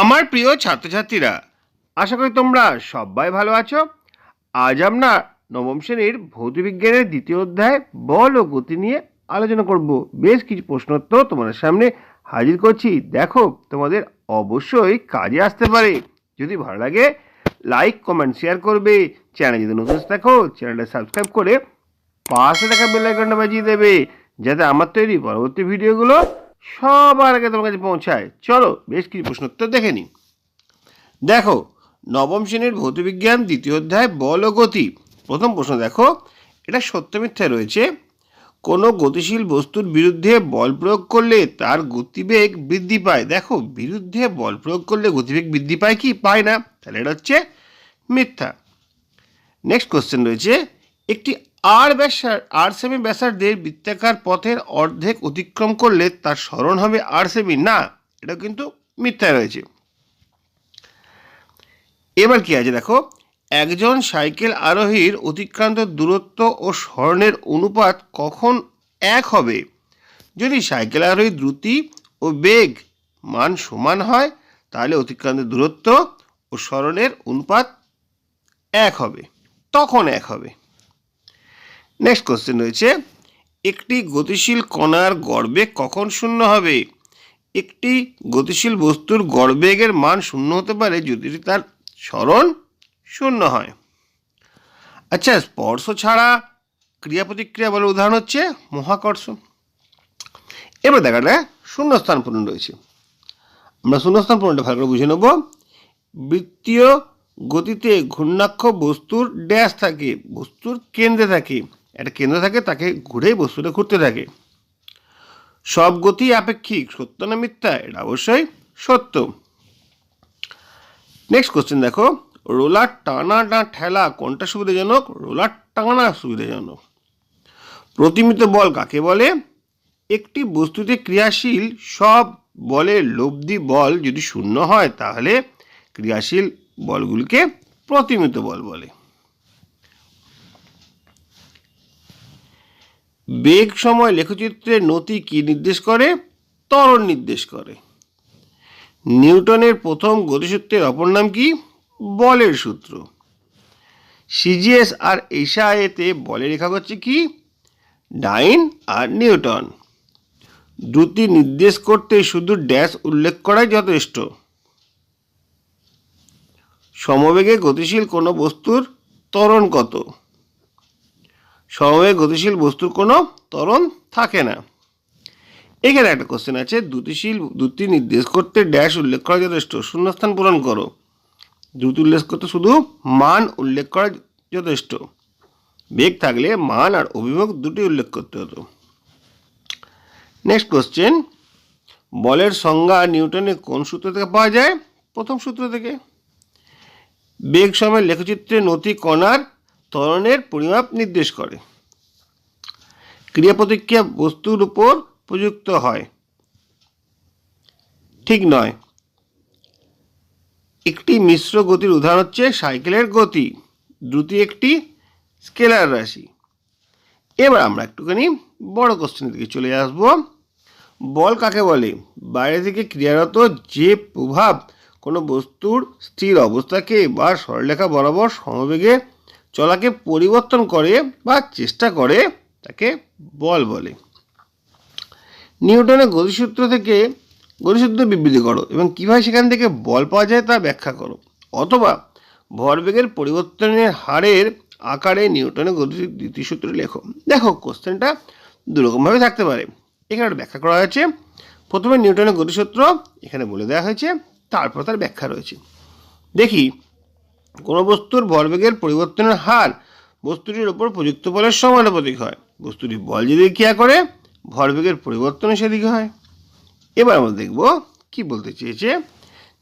আমার প্রিয় ছাত্রছাত্রীরা, আশা করি তোমরা সবাই ভালো আছো। আজ আমরা নবম শ্রেণির ভৌতবিজ্ঞানের দ্বিতীয় অধ্যায় বল ও গতি নিয়ে আলোচনা করব। বেশ কিছু প্রশ্নোত্তর তোমাদের সামনে হাজির করছি। দেখো, তোমাদের অবশ্যই কাজে আসতে পারে। যদি ভালো লাগে লাইক কমেন্ট শেয়ার করবে। চ্যানেল যদি নতুন থাকো চ্যানেলটা সাবস্ক্রাইব করে পাশে থাকা বেল আইকনটা বাজিয়ে দেবে, যাতে আমার তৈরি পরবর্তী ভিডিওগুলো সবার আগে তোমার কাছে পৌঁছায়। চলো, বেশ কিছু প্রশ্নোত্তর দেখে নিই। দেখো, নবম শ্রেণির ভৌতবিজ্ঞান দ্বিতীয় অধ্যায়, বল গতি। প্রথম প্রশ্ন দেখো, এটা সত্য মিথ্যা রয়েছে। কোনো গতিশীল বস্তুর বিরুদ্ধে বল প্রয়োগ করলে তার গতিবেগ বৃদ্ধি পায়? দেখো, বিরুদ্ধে বল প্রয়োগ করলে গতিবেগ বৃদ্ধি পায় কি? পায় না। তাহলে এটা হচ্ছে মিথ্যা। নেক্সট কোশ্চেন রয়েছে, একটি আর ব্যাসার আর সেমি ব্যাসার্ধের বৃত্তাকার পথের অর্ধেক অতিক্রম করলে তার স্মরণ হবে আর সেমি। না, এটা কিন্তু মিথ্যা রয়েছে এবার কি আছে দেখো? একজন সাইকেল আরোহীর অতিক্রান্ত দূরত্ব ও স্মরণের অনুপাত কখন এক হবে? যদি সাইকেল আরোহীর দ্রুতি ও বেগ মান সমান হয়, তাহলে অতিক্রান্ত দূরত্ব ও স্মরণের অনুপাত এক হবে। তখন এক হবে। নেক্সট কোশ্চেন রয়েছে, একটি গতিশীল কণার গড়বেগ কখন শূন্য হবে? একটি গতিশীল বস্তুর গড়বেগের মান শূন্য হতে পারে যদি তার স্মরণ শূন্য হয়। আচ্ছা স্পর্শ ছাড়া ক্রিয়া প্রতিক্রিয়া বলে উদাহরণ হচ্ছে মহাকর্ষ। এবার দেখা যায় শূন্যস্থান পূরণ রয়েছে। আমরা শূন্যস্থান পূরণটা ভালো করে বুঝে নেব। বৃত্তীয় গতিতে ঘূর্ণাক্ষ বস্তুর ড্যাশ থাকে, বস্তুর কেন্দ্রে থাকে। একটা কেন্দ্র থাকে, তাকে ঘুরেই বস্তুটা ঘুরতে থাকে। সব গতি আপেক্ষিক, সত্য না মিথ্যা, এটা অবশ্যই সত্য। নেক্সট কোশ্চেন দেখো, রোলার টানা না ঠেলা, কোনটা সুবিধাজনক? রোলার টানা সুবিধাজনক। প্রতিমিত বল কাকে বলে? একটি বস্তুতে ক্রিয়াশীল সব বলের লব্ধি বল যদি শূন্য হয়, তাহলে ক্রিয়াশীল বলগুলিকে প্রতিমিত বল বলে। বেগ সময় লেখচিত্রের নতি কি নির্দেশ করে? ত্বরণ নির্দেশ করে। নিউটনের প্রথম গতিসূত্রের অপর নাম কি? বলের সূত্র। সিজিএস আর এতে বলের রেখা হচ্ছে কি? ডাইন আর নিউটন। দ্রুতি নির্দেশ করতে শুধু ড্যাশ উল্লেখ করাই যথেষ্ট। সমবেগে গতিশীল কোনো বস্তুর ত্বরণ কত? সমবেগে গতিশীল বস্তুর কোনো ত্বরণ থাকে না। এখানে একটা কোশ্চেন আছে, দ্রুতিশীল দ্রুতি নির্দেশ করতে ড্যাশ উল্লেখ করা যথেষ্ট, শূন্যস্থান পূরণ করো। দ্রুতি উল্লেখ করতে শুধু মান উল্লেখ করা যথেষ্ট। বেগ থাকলে মান আর অভিমুখ দুটি উল্লেখ করতে হতো। নেক্সট কোশ্চেন বলের সংজ্ঞা নিউটনের কোন সূত্র থেকে পাওয়া যায়? প্রথম সূত্র থেকে। বেগ সময় লেখচিত্রে নথি কণার ত্বরণের পরিমাপ নির্দেশ করে। ক্রিয়া প্রতিক্রিয়া বস্তুর উপর প্রযুক্ত হয়। ঠিক নয়। একটি মিশ্র গতির উদাহরণ হচ্ছে সাইকেলের গতি, দ্রুতি একটি স্কেলার রাশি। এবার আমরা একটুখানি বড় কোশ্চেনের দিকে চলে আসব। বল কাকে বলে? বাইরে থেকে ক্রিয়ারত যে প্রভাব কোনো বস্তুর স্থির অবস্থাকে বা সরলরেখা বরাবর সমবেগে চলাকে পরিবর্তন করে বা চেষ্টা করে তাকে বল বলে। নিউটনের গতিসূত্র থেকে গতিসূত্র বিবৃতি করো এবং কীভাবে সেখান থেকে বল পাওয়া যায় তা ব্যাখ্যা করো। অথবা ভরবেগের পরিবর্তনের হারের আকারে নিউটনের গতি দ্বিতীয় সূত্র লেখো। দেখো, কোশ্চেনটা দুরকমভাবে থাকতে পারে। এখানে ব্যাখ্যা করা হয়েছে। প্রথমে নিউটনের গতিসূত্র এখানে বলে দেওয়া হয়েছে, তারপর তার ব্যাখ্যা রয়েছে। দেখি কোনো বস্তুর ভরবেগের পরিবর্তনের হার বস্তুটির ওপর প্রযুক্ত বলের সমানুপাতিক হয়। বস্তুটি বল যেদিকে ক্রিয়া করে, ভরবেগের পরিবর্তন সেদিকে হয়। এবার আমরা দেখব কি বলতে চেয়েছে।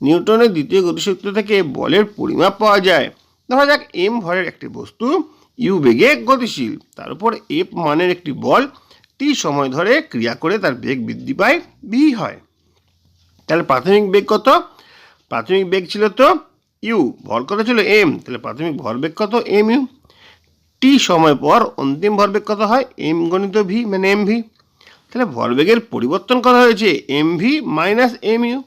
নিউটনের দ্বিতীয় গতিসূত্র থেকে বলের পরিমাপ পাওয়া যায়। ধরা যাক এম ভরের একটি বস্তু ইউ বেগে গতিশীল। তার উপর এফ মানের একটি বল টি সময় ধরে ক্রিয়া করে তার বেগ বৃদ্ধি পায় বি হয়। তাহলে প্রাথমিক বেগ কত? প্রাথমিক বেগ ছিল তো ইউ, ভর কত ছিল এম? তাহলে প্রাথমিক ভরবেগ কত? M U. টি সময় পর অন্তিম ভরবেগ কত হয়? এম গণিত ভি মানে এম ভি। তাহলে ভরবেগের পরিবর্তন করা হয়েছে? M V minus M U.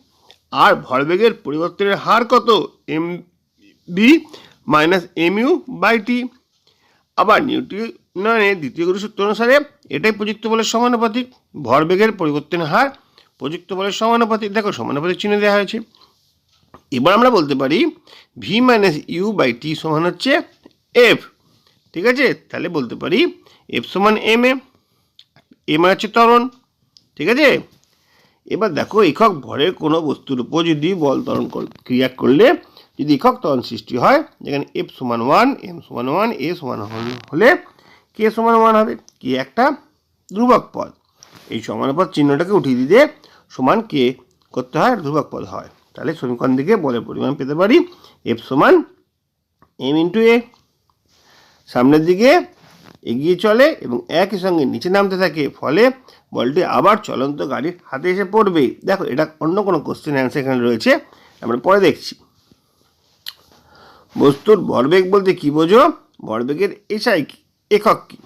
আর ভরবেগের পরিবর্তনের হার কত? M V minus M U by T. আবার নিউটনের দ্বিতীয় গুরু সূত্র অনুসারে এটাই প্রযুক্ত বলের সমানুপাতিক। ভরবেগের পরিবর্তনের হার প্রযুক্ত বলের সমানুপাতিক। দেখো, সমানুপাতিক চিহ্ন দেওয়া হয়েছে। এবার আমরা বলতে পারি V minus U by T সমান হচ্ছে এফ ঠিক আছে? তাহলে বলতে পারি এফ সমান এম এ এম হচ্ছে ত্বরণ, ঠিক আছে? এবার দেখো একক ভরের কোনো বস্তুর উপর যদি বল ত্বরণ কর- ক্রিয়া করলে যদি একক ত্বরণ সৃষ্টি হয়, যেখানে এফ সমান ওয়ান এম সমান ওয়ান এ সমান হলে কে সমান ওয়ান হবে। কে একটা ধ্রুবক পদ। এই সমান পদ চিহ্নটাকে উঠিয়ে দিতে সমান কে করতে হয়, ধ্রুবক পদ হয়। তাহলে সমীকরণ দিকে বলের পরিমাণ পেতে পারি এফ সমান এম ইন্টু এ। সামনের দিকে এগিয়ে চলে এবং একই সঙ্গে নিচে নামতে থাকে, ফলে বলটি আবার চলন্ত গাড়ির হাতে এসে পড়বে। দেখো, এটা অন্য কোনো কোশ্চেন অ্যান্সার এখানে রয়েছে, আমরা পরে দেখছি। বস্তুর ভরবেগ বলতে কি বোঝো? ভরবেগের এসআই কি? একক কি?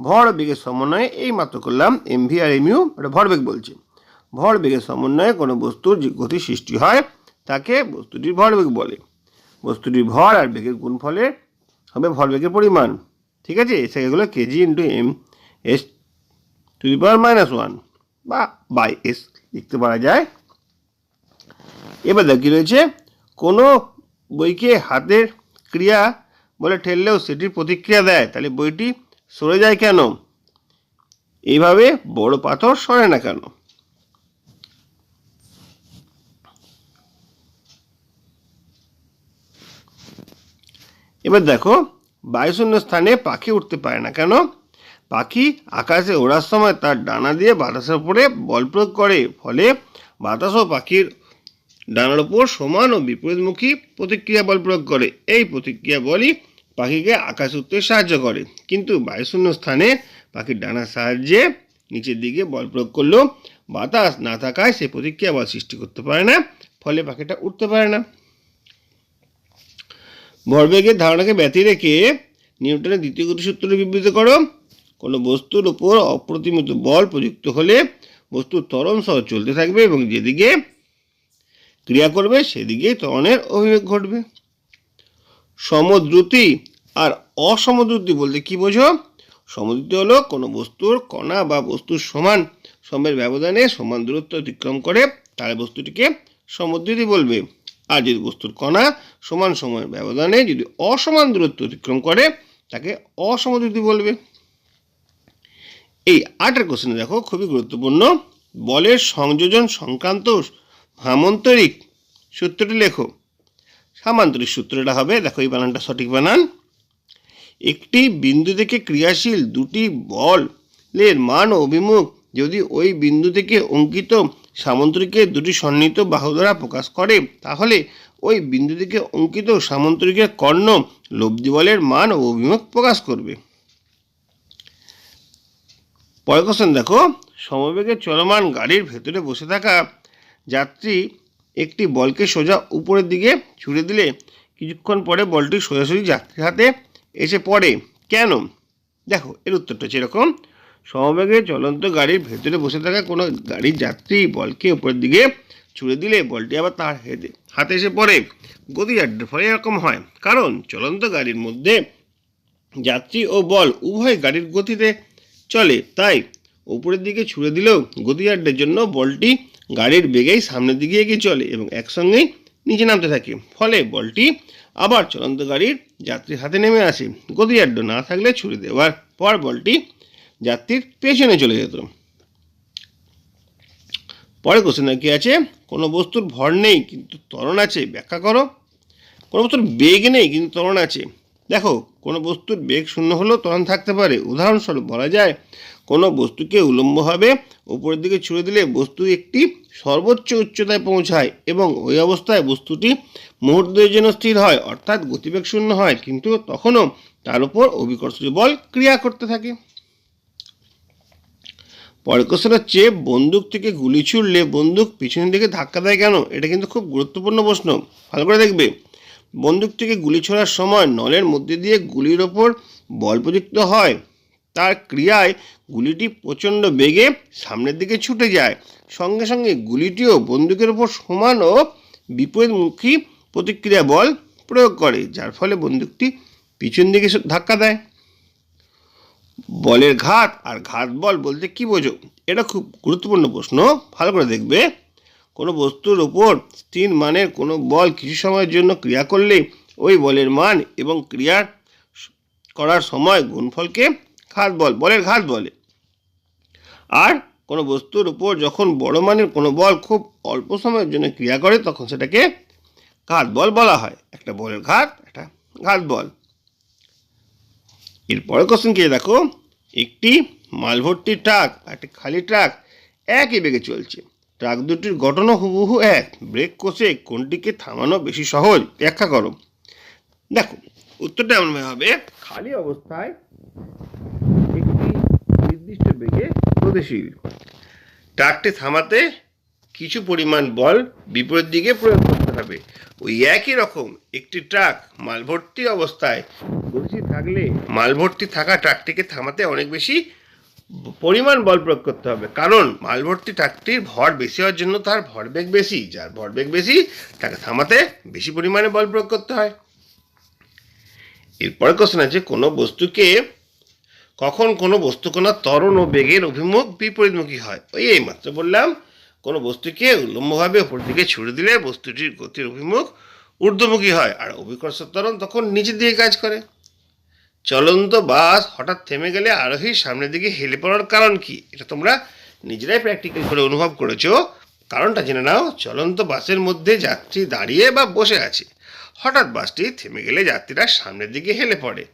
ভর বেগের সমন্বয়ে এই মাত্র করলাম এমভি আর এমইউ এটা ভরবেগ বলছে। ভর বেগের সমন্বয়ে কোনো বস্তুর যে গতি সৃষ্টি হয়, তাকে বস্তুটির ভরবেগ বলে। বস্তুটির ভর আর বেগের গুণফলে হবে ভরবেগের পরিমাণ। ঠিক আছে? সেগুলো kg into M S to the power minus one বা বাই এস লিখতে পারা যায়। এবার দেখি রয়েছে, কোনো বইকে হাতের ক্রিয়া বলে ঠেললেও সেটির প্রতিক্রিয়া দেয়। তাহলে বইটি সরে যায় কেন? এইভাবে বড় পাথর সরে না কেন? এবার দেখো, বায়ুশূন্য স্থানে পাখি উঠতে পারে না কেন? পাখি আকাশে ওড়ার সময় তার ডানা দিয়ে বাতাসের উপরে বল প্রয়োগ করে, ফলে বাতাস ও পাখির ডানার উপর সমান ও বিপরীতমুখী প্রতিক্রিয়া বল প্রয়োগ করে। এই প্রতিক্রিয়া বলই পাখিকে আকাশে উঠতে সাহায্য করে। কিন্তু বায়ুশূন্য স্থানে পাখির ডানার সাহায্যে নিচের দিকে বল প্রয়োগ করলেও বাতাস না থাকায় সে প্রতিক্রিয়া বল সৃষ্টি করতে পারে না, ফলে পাখিটা উঠতে পারে না। ভরবেগের ধারণাকে ব্যতি রেখে নিউটনের দ্বিতীয় গতিসূত্রটি বিবৃত করো। কোনো বস্তুর উপর অপ্রতিমিত বল প্রযুক্ত হলে বস্তুর ত্বরণ সহ চলতে থাকবে এবং যেদিকে ক্রিয়া করবে সেদিকেই ত্বরণের অভিবেগ ঘটবে। সমদ্রুতি আর অসমদ্রুতি বলতে কি বোঝো? সমদ্রুতি হলো কোনো বস্তুর কণা বা বস্তুর সমান সময়ের ব্যবধানে সমান দূরত্ব অতিক্রম করে, তার বস্তুটিকে সমদ্রুতি বলবে। আর যদি বস্তুর কণা সমান সময়ের ব্যবধানে যদি অসমান দূরত্ব অতিক্রম করে, তাকে অসমদ্রুতি বলবে। এই আটের কোশ্চেনে দেখো, খুবই গুরুত্বপূর্ণ। বলের সংযোজন সংক্রান্ত সামান্তরিক সূত্রটি লেখো। সামান্তরিক সূত্রটা হবে, দেখো এই বানানটা সঠিক বানান। একটি বিন্দু থেকে ক্রিয়াশীল দুটি বলের মান অভিমুখ যদি ওই বিন্দু থেকে অঙ্কিত সামান্তরিকের দুটি সন্নিহিত বাহু দ্বারা প্রকাশ করে, তাহলে ওই বিন্দু থেকে অঙ্কিত সামান্তরিকের কর্ণ লব্ধি বলের মান ও অভিমুখ প্রকাশ করবে। পরের কোশ্চেন দেখো, সমবেগে চলমান গাড়ির ভেতরে বসে থাকা যাত্রী একটি বলকে সোজা উপরের দিকে ছুড়ে দিলে কিছুক্ষণ পরে বলটি সোজাসুজি যাত্রীর হাতে এসে পড়ে। কেন? দেখো, এর উত্তরটা হচ্ছে এরকম সমবেগে চলন্ত গাড়ির ভেতরে বসে থাকা কোনো গাড়ির যাত্রী বলকে উপরের দিকে ছুড়ে দিলে বলটি আবার তার হেতে হাতে এসে পড়ে। গতিযাত্রার ফলে এরকম হয়। কারণ চলন্ত গাড়ির মধ্যে যাত্রী ও বল উভয় গাড়ির গতিতে চলে। তাই উপরের দিকে ছুড়ে দিলেও গতিযাত্রার জন্য বলটি গাড়ির বেগেই সামনের দিকে এগিয়ে চলে এবং একসঙ্গেই নিচে নামতে থাকে। ফলে বলটি আবার চলন্ত গাড়ির যাত্রীর হাতে নেমে আসে। গতিযাড্য না থাকলে ছুড়ে দেওয়ার পর বলটি যাত্রীর পেছনে চলে যেত। পরে কোশ্চেন কি আছে? কোনো বস্তুর ভর নেই, কিন্তু ত্বরণ আছে, ব্যাখ্যা করো। কোনো বস্তুর বেগ নেই, কিন্তু ত্বরণ আছে। দেখো, কোনো বস্তুর বেগ শূন্য হলেও ত্বরণ থাকতে পারে। উদাহরণস্বরূপ বলা যায়, কোনো বস্তুকে উলম্বভাবে উপরের দিকে ছুড়ে দিলে বস্তু একটি সর্বোচ্চ উচ্চতায় পৌঁছায় এবং ওই অবস্থায় বস্তুটি মুহূর্তের জন্য স্থির হয়, অর্থাৎ গতিবেগ শূন্য হয়, কিন্তু তখনও তার উপর অভিকর্ষজ বল ক্রিয়া করতে থাকে। পরের কোশ্চেন হচ্ছে, বন্দুক থেকে গুলি ছুড়লে বন্দুক পিছনের দিকে ধাক্কা দেয় কেন? এটা কিন্তু খুব গুরুত্বপূর্ণ প্রশ্ন। ভালো করে দেখবে। বন্দুক থেকে গুলি ছোড়ার সময় নলের মধ্যে দিয়ে গুলির ওপর বল প্রযুক্ত হয়। তার ক্রিয়ায় গুলিটি প্রচণ্ড বেগে সামনের দিকে ছুটে যায়। সঙ্গে সঙ্গে গুলিটিও বন্দুকের ওপর সমান ও বিপরীতমুখী প্রতিক্রিয়া বল প্রয়োগ করে, যার ফলে বন্দুকটি পিছন দিকে ধাক্কা দেয়। বলের ঘাত, আর ঘাত বল বলতে কি বোঝো? এটা খুব গুরুত্বপূর্ণ প্রশ্ন। ভালো করে দেখবে। কোনো বস্তুর ওপর স্থির মানের কোনো বল কিছু সময়ের জন্য ক্রিয়া করলে ওই বলের মান এবং ক্রিয়ার স- করার সময় গুণফলকে ঘাত বল, বলের ঘাত বলে। আর কোনো বস্তুর উপর যখন বড় মানের কোনো বল খুব অল্প সময়ের জন্য ক্রিয়া করে, তখন সেটাকে ঘাত বল বলা হয়। একটা বলের ঘাত, একটা ঘাত বল। এরপরে কোশ্চেন কে দেখো? একটি মালভর্তি ট্রাক একটি খালি ট্রাক একই বেগে চলছে। ট্রাক দুটির গঠনও হুবহু এক। ব্রেক কষে কোনটিকে থামানো বেশি সহজ? ব্যাখ্যা করো। দেখো, উত্তরটা এমন হবে, খালি অবস্থায় একটি নির্দিষ্ট বেগে গতিশীল ট্রাকটি থামাতে কিছু পরিমাণ বল বিপরীত দিকে প্রয়োগ করতে হবে। ওই একই রকম একটি ট্রাক মালভর্তি অবস্থায় গতিশীল থাকলে মালভর্তি থাকা ট্রাকটিকে থামাতে অনেক বেশি পরিমাণ বল প্রয়োগ করতে হবে। কারণ মালভর্তি ট্রাকটির ভর বেশি হওয়ার জন্য তার ভরবেগ বেশি, যার ভরবেগ বেশি তাকে থামাতে বেশি পরিমাণে বল প্রয়োগ করতে হয়। এরপরে কোশ্চেন আছে, কোনো বস্তুকে কখন কোনো বস্তুকণা ত্বরণ ও বেগের অভিমুখ বিপরীতমুখী হয়? ওই এইমাত্র বললাম কোনো বস্তুকে উল্লম্বভাবে ওপর দিকে ছুড়ে দিলে বস্তুটির গতির অভিমুখ ঊর্ধ্বমুখী হয় আর অভিকর্ষ ত্বরণ তখন নিচের দিকে কাজ করে। চলন্ত বাস হঠাৎ থেমে গেলে আরোহীর সামনের দিকে হেলে পড়ার কারণ কি? এটা তোমরা নিজেরাই প্র্যাকটিক্যাল করে অনুভব করেছ। কারণটা জেনে নাও, চলন্ত বাসের মধ্যে যাত্রী দাঁড়িয়ে বা বসে আছে। হঠাৎ বাসটি থেমে গেলে যাত্রীরা সামনের দিকে হেলে পড়ে।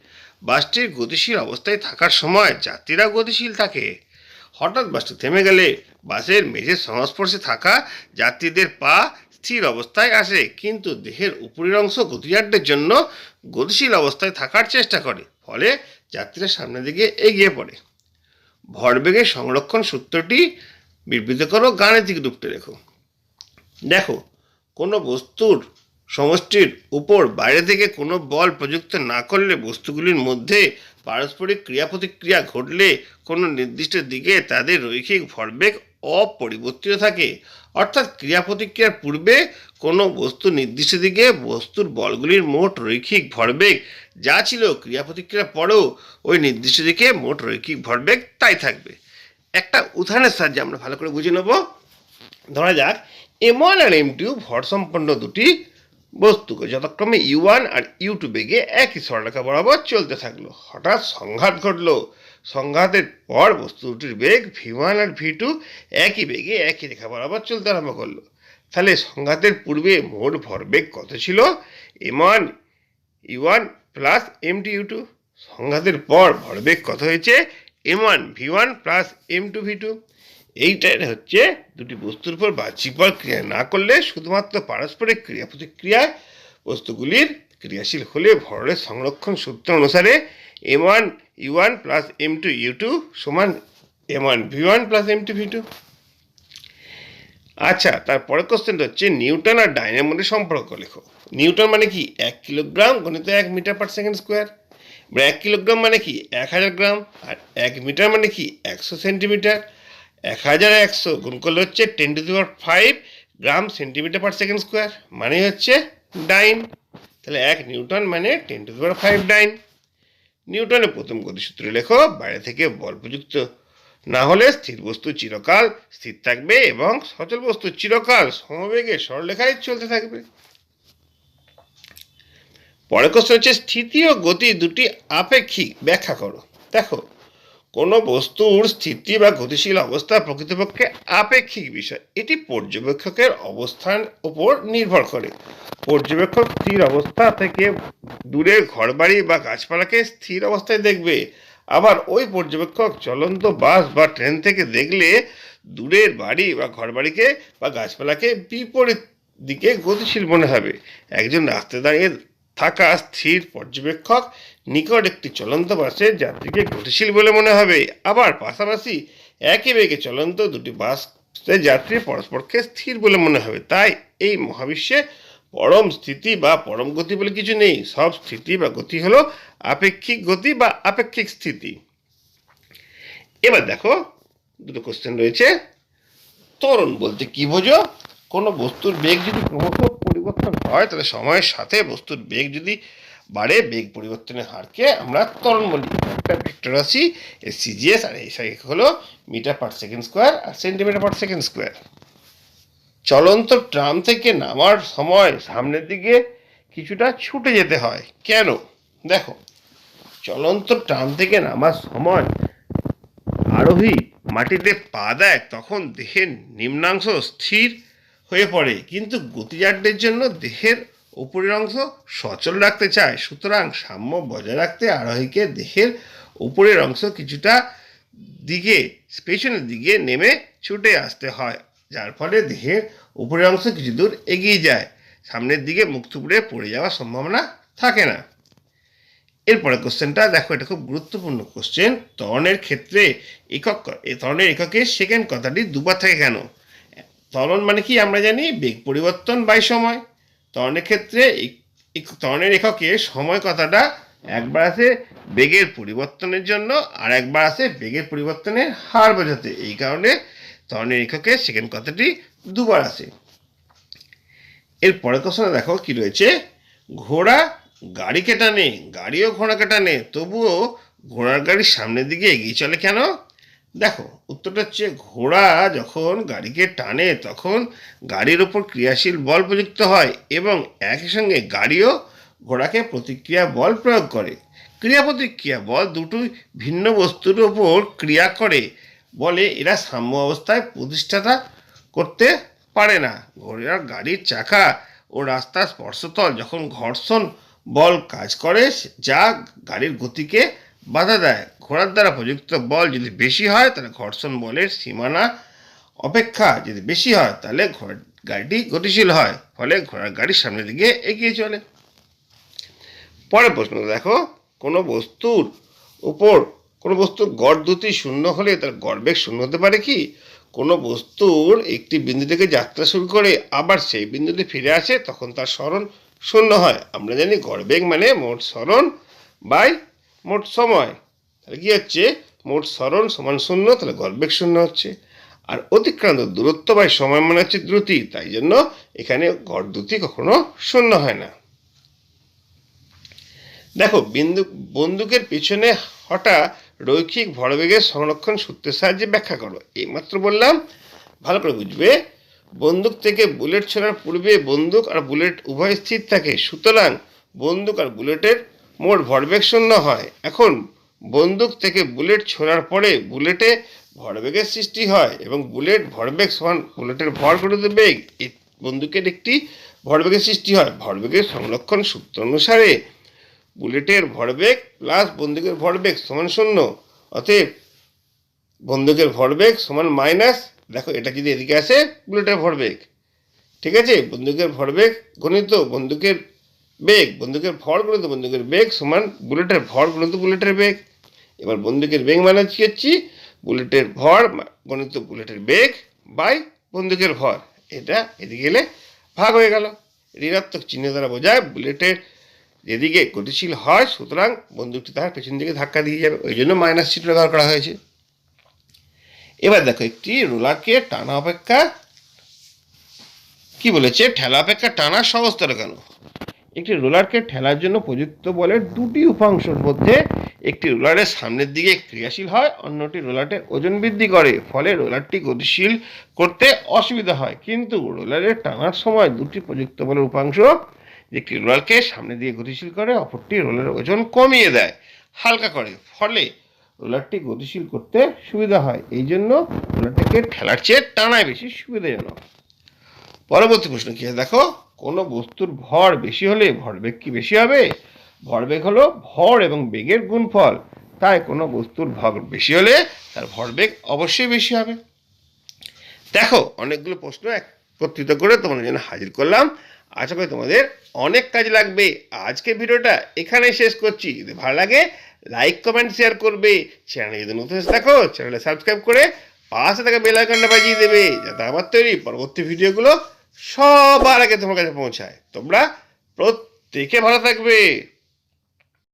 বাসটির গতিশীল অবস্থায় থাকার সময় যাত্রীরা গতিশীল থাকে। হঠাৎ বাসটি থেমে গেলে বাসের মেঝের সংস্পর্শে থাকা যাত্রীদের পা স্থির অবস্থায় আসে, কিন্তু দেহের উপরের অংশ গতিজাড্যের জন্য গতিশীল অবস্থায় থাকার চেষ্টা করে, ফলে যাত্রীরা সামনের দিকে এগিয়ে পড়ে। ভরবেগের সংরক্ষণ সূত্রটি বিবৃত করো গাণিতিক রূপটা রেখো দেখো। কোনো বস্তুর সমষ্টির উপর বাইরে থেকে কোনো বল প্রযুক্ত না করলে বস্তুগুলির মধ্যে পারস্পরিক ক্রিয়া প্রতিক্রিয়া ঘটলে কোনো নির্দিষ্ট দিকে তাদের রৈখিক ভরবেগ অপরিবর্তিত থাকে। অর্থাৎ ক্রিয়া প্রতিক্রিয়ার পূর্বে কোনো বস্তু নির্দিষ্ট দিকে বস্তুর বলগুলির মোট রৈখিক ভরবেগ যা ছিল ক্রিয়া প্রতিক্রিয়ার পরেও ওই নির্দিষ্ট দিকে মোট রৈখিক ভরবেগ তাই থাকবে। একটা উদাহরণের সাহায্যে আমরা ভালো করে বুঝে নেব। ধরা যাক এম ওয়ান আর এম টু ভরসম্পন্ন দুটি বস্তুকে যথাক্রমে ইউ ওয়ান আর ইউ টু বেগে একই সরলরেখা বরাবর চলতে থাকল। হঠাৎ সংঘাত ঘটলো। সংঘাতের পর বস্তু দুটির বেগ ভি ওয়ান আর ভি টু একই বেগে একই রেখা বরাবর চলতে আরম্ভ করল। তাহলে সংঘাতের পূর্বে মোট ভরবেগ কত ছিল? M one U one plus M two U two. সংঘাতের পর ভরবেগ কত হয়েছে? M one V one plus M two V two. এইটাই হচ্ছে দুটি বস্তুর উপর বাহ্যিক বল ক্রিয়া না করলে শুধুমাত্র পারস্পরিক ক্রিয়া প্রতিক্রিয়ায় বস্তুগুলির ক্রিয়াশীল হলে ভরের সংরক্ষণ সূত্র অনুসারে M one U one plus M two U সমান M one V one plus M two V two আচ্ছা তারপরে কোশ্চেনটা হচ্ছে নিউটন আর ডাইনের মধ্যে সম্পর্ক লেখো। নিউটন মানে কি? এক কিলোগ্রাম গণিত এক মিটার পার সেকেন্ড স্কোয়ার এক কিলোগ্রাম মানে কি? এক হাজার গ্রাম। আর এক মিটার মানে কি? একশো সেন্টিমিটার। এক হাজার একশো গুণ করলে হচ্ছে ten to power five gram centimetre per second square মানে হচ্ছে ডাইন। তাহলে এক নিউটন মানে ten to power five dyne. নিউটনের প্রথম গতিসূত্র লেখো, বাইরে থেকে বল প্রযুক্ত। না হলে স্থির বস্তু চিরকাল স্থির থাকবে এবং সচল বস্তু চিরকাল সমবেগে সরলেখায় চলতে থাকবে। পরে কোশ্চেন হচ্ছে, স্থিতি ও গতি দুটি আপেক্ষিক। ব্যাখ্যা করো। দেখো কোনো বস্তুর স্থিতি বা গতিশীল অবস্থা প্রকৃতপক্ষে আপেক্ষিক বিষয়। এটি পর্যবেক্ষকের অবস্থান উপর নির্ভর করে। পর্যবেক্ষক স্থির অবস্থা থেকে দূরের ঘরবাড়ি বা গাছপালাকে স্থির অবস্থায় দেখবে। আবার ওই পর্যবেক্ষক চলন্ত বাস বা ট্রেন থেকে দেখলে দূরের বাড়ি বা ঘরবাড়িকে বা গাছপালাকে বিপরীত দিকে গতিশীল মনে হবে। একজন রাস্তায় দাঁড়িয়ে থাকা স্থির পর্যবেক্ষক নিকট একটি চলন্ত বাসের যাত্রীকে গতিশীল বলে মনে হবে। আবার পাশাপাশি একই বেগে চলন্ত দুটি বাসের যাত্রী পরস্পরকে স্থির বলে মনে হবে। তাই এই মহাবিশ্বে পরম স্থিতি বা পরম গতি বলে কিছু নেই। সব স্থিতি বা গতি হলো আপেক্ষিক গতি বা আপেক্ষিক স্থিতি। এবার দেখো, দুটো কোশ্চেন রয়েছে। ত্বরণ বলতে কি বোঝো? কোনো বস্তুর বেগ যদি ক্রমশ পরিবর্তন হয়, তাহলে সময়ের সাথে বস্তুর বেগ যদি বাড়ে, বেগ পরিবর্তনের হারকে আমরা ত্বরণ বলি। একটা ভেক্টর রাশি সিজিএস আর এই সাইক হলো মিটার পার সেকেন্ড স্কোয়ার আর সেন্টিমিটার পার সেকেন্ড স্কোয়ার। চলন্ত ট্রাম থেকে নামার সময় সামনের দিকে কিছুটা ছুটে যেতে হয়। কেন? দেখো, চলন্ত ট্রাম থেকে নামার সময় আরোহী মাটিতে পা দেয়, তখন দেহের নিম্নাংশ স্থির হয়ে পড়ে। কিন্তু গতিজাড্যের জন্য দেহের উপরের অংশ সচল রাখতে চায়। সুতরাং সাম্য বজায় রাখতে আরোহীকে দেহের উপরের অংশ কিছুটা দিকে, পেছনের দিকে নেমে ছুটে আসতে হয়, যার ফলে দেহের উপরের অংশ কিছু দূর এগিয়ে যায়। সামনের দিকে মুখ থুবড়ে পড়ে যাওয়ার সম্ভাবনা থাকে না। এরপরে কোশ্চেনটা দেখো, এটা খুব গুরুত্বপূর্ণ কোশ্চেন ত্বরণের ক্ষেত্রে একক ক- এই ত্বরণের এককে সেকেন্ড কথাটি দুবার থাকে কেন? ত্বরণ মানে কি আমরা জানি? বেগ পরিবর্তন বাই সময়। ত্বরণের ক্ষেত্রে ত্বরণের এককে সময় কথাটা একবার আসে বেগের পরিবর্তনের জন্য আর একবার আসে বেগের পরিবর্তনের হার বোঝাতে। এই কারণে ত্বরণের এককে সেকেন্ড কথাটি দুবার আসে এর পরের কোশ্চেনে দেখো কি রয়েছে? ঘোড়া গাড়িকে টানে গাড়িও ঘোড়াকে টানে তবুও ঘোড়ার গাড়ির সামনের দিকে এগিয়ে চলে কেন? দেখো, উত্তরটা হচ্ছে ঘোড়া যখন গাড়িকে টানে তখন গাড়ির ওপর ক্রিয়াশীল বল প্রযুক্ত হয় এবং একই সঙ্গে গাড়িও ঘোড়াকে প্রতিক্রিয়া বল প্রয়োগ করে। ক্রিয়া প্রতিক্রিয়া বল দুটোই ভিন্ন বস্তুর ওপর ক্রিয়া করে, বলে এরা সাম্য অবস্থায় প্রতিষ্ঠাতা করতে পারে না। ঘোড়ার গাড়ির চাকা ও রাস্তার স্পর্শতল যখন ঘর্ষণ বল কাজ করে, যা গাড়ির গতিকে বাধা দেয়। ঘোড়ার দ্বারা প্রযুক্ত বল যদি বেশি হয়, তাহলে ঘর্ষণ বলের সীমানা অপেক্ষা যদি বেশি হয়, তাহলে ঘোড়ার গাড়িটি গতিশীল হয়, ফলে ঘোড়ার গাড়ির সামনের দিকে এগিয়ে চলে। পরের প্রশ্ন, দেখো, কোনো বস্তুর উপর কোনো বস্তুর গড় দুটি শূন্য হলে তার গড়বেগ শূন্য হতে পারে কি? কোনো বস্তুর একটি বিন্দু থেকে যাত্রা শুরু করে আবার সেই বিন্দুতে ফিরে আসে, তখন তার স্মরণ শূন্য হয়। আমরা জানি গড়বেগ মানে মোট স্মরণ বাই মোট সময়। তাহলে কী হচ্ছে? মোট স্মরণ সমান শূন্য, তাহলে গড়বেগ শূন্য হচ্ছে। আর অতিক্রান্ত দূরত্ব বাই সময় মানে হচ্ছে দ্রুতি, তাই জন্য এখানে গড় দ্রুতি কখনো শূন্য হয় না। দেখো, বিন্দু, বন্দুকের পিছনে হটা রৈখিক ভরবেগের সংরক্ষণ সূত্রের সাহায্যে ব্যাখ্যা করো। এইমাত্র বললাম, ভালো করে বুঝবে। বন্দুক থেকে বুলেট ছোড়ার পূর্বে বন্দুক আর বুলেট উভয় স্থির থাকে। সুতরাং বন্দুক আর বুলেটের মোট ভরবেগ শূন্য হয়। এখন বন্দুক থেকে বুলেট ছোড়ার পরে বুলেটে ভরবেগের সৃষ্টি হয় এবং বুলেট ভরবেগ সমান বুলেটের ভর গঠিত বেগ বন্দুকের একটি ভরবেগের সৃষ্টি হয়, ভরবেগের সংরক্ষণ সূত্র অনুসারে। বুলেটের ভরবেগ প্লাস বন্দুকের ভরবেগ সমান শূন্য, অতএব বন্দুকের ভরবেগ সমান মাইনাস দেখো এটা যদি এদিকে আসে, বুলেটের ভরবেগ। ঠিক আছে? বন্দুকের ভরবেগ গণিত, বন্দুকের বেগ, বন্দুকের ভর গণিত বন্দুকের বেগ সমান বুলেটের ভর গণিত বুলেটের বেগ। এবার বন্দুকের বেগ মানে হচ্ছে? বুলেটের ভর গণিত বুলেটের বেগ বাই বন্দুকের ভর। এটা এদিকে এলে ভাগ হয়ে গেল। ঋণাত্মক চিহ্ন দ্বারা বোঝায় বুলেটের যেদিকে গতিশীল হয়, সুতরাং বন্দুকটি তার পেছন দিকে ধাক্কা দিয়ে যাবে। ওই জন্য মাইনাস চিহ্ন ব্যবহার করা হয়েছে। এবার দেখো একটি রোলারকে টানা অপেক্ষা। কি বলেছে? ঠেলা অপেক্ষা টানা সহজতর কেন? একটি রোলারকে ঠেলার জন্য প্রযুক্ত বলের দুটি উপাংশের মধ্যে একটি রোলারের সামনের দিকে ক্রিয়াশীল হয়, অন্যটি রোলারটির ওজন বৃদ্ধি করে, ফলে রোলারটি গতিশীল করতে অসুবিধা হয়। কিন্তু রোলারের টানার সময় দুটি প্রযুক্ত বলের উপাংশ, একটি রোলারকে সামনে দিয়ে গতিশীল করে, অপরটি রোলারের ওজন কমিয়ে দেয়, হালকা করে, ফলে রোলারটি গতিশীল করতে সুবিধা হয়। এই জন্য রোলারটিকে ঠেলার চেয়ে টানায় বেশি সুবিধাজনক। পরবর্তী প্রশ্ন কি? দেখো কোনো বস্তুর ভর বেশি হলে ভরবেগ কি বেশি হবে? ভরবেগ হলো ভর এবং বেগের গুণফল। তাই কোনো বস্তুর ভর বেশি হলে তার ভরবেগ অবশ্যই বেশি হবে। দেখো, অনেকগুলো প্রশ্ন একত্রিত করে তোমাদের জন্য হাজির করলাম। আশা করি তোমাদের অনেক কাজ লাগবে। আজকে ভিডিওটা এখানেই শেষ করছি। যদি ভালো লাগে, লাইক, কমেন্ট, শেয়ার করবে। চ্যানেলে যদি নতুন দেখো চ্যানেলে সাবস্ক্রাইব করে পাশে থাকা বেল আইকনটা বাজিয়ে দেবে, যাতে আমার তৈরি পরবর্তী ভিডিওগুলো সবার আগে তোমার কাছে পৌঁছায়। তোমরা প্রত্যেকে ভালো থাকবে।